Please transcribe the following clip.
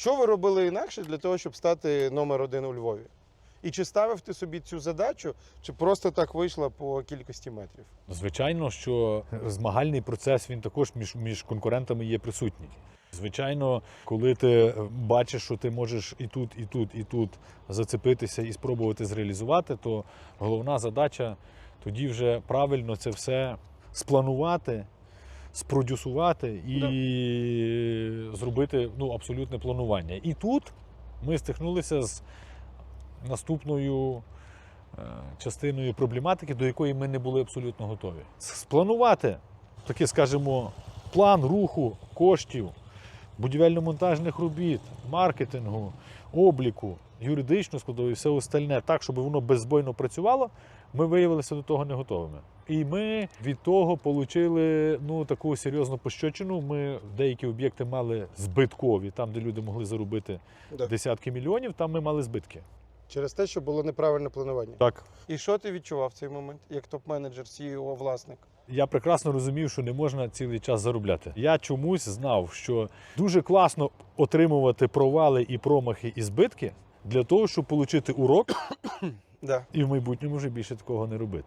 Що ви робили інакше для того, щоб стати номер один у Львові? І чи ставив ти собі цю задачу, чи просто так вийшло по кількості метрів? Звичайно, що змагальний процес він також між, між конкурентами є присутній. Звичайно, коли ти бачиш, що ти можеш і тут, і тут, і тут зацепитися і спробувати зреалізувати, то головна задача тоді вже правильно це все спланувати, спродюсувати і зробити ну, абсолютне планування. І тут ми стикнулися з наступною е, частиною проблематики, до якої ми не були абсолютно готові. Спланувати такий, скажімо, план руху коштів, будівельно-монтажних робіт, маркетингу, обліку, юридичну складову і все остальне, так, щоб воно беззбойно працювало, ми виявилися до того не готовими. І ми від того отримали ну, таку серйозну пощочину. Ми деякі об'єкти мали збиткові, там, де люди могли заробити Да. десятки мільйонів, там ми мали збитки. Через те, що було неправильне планування. Так. І що ти відчував в цей момент, як топ-менеджер, CEO, власник? Я прекрасно розумів, що не можна цілий час заробляти. Я чомусь знав, що дуже класно отримувати провали і промахи і збитки для того, щоб отримати урок Да. і в майбутньому вже більше такого не робити.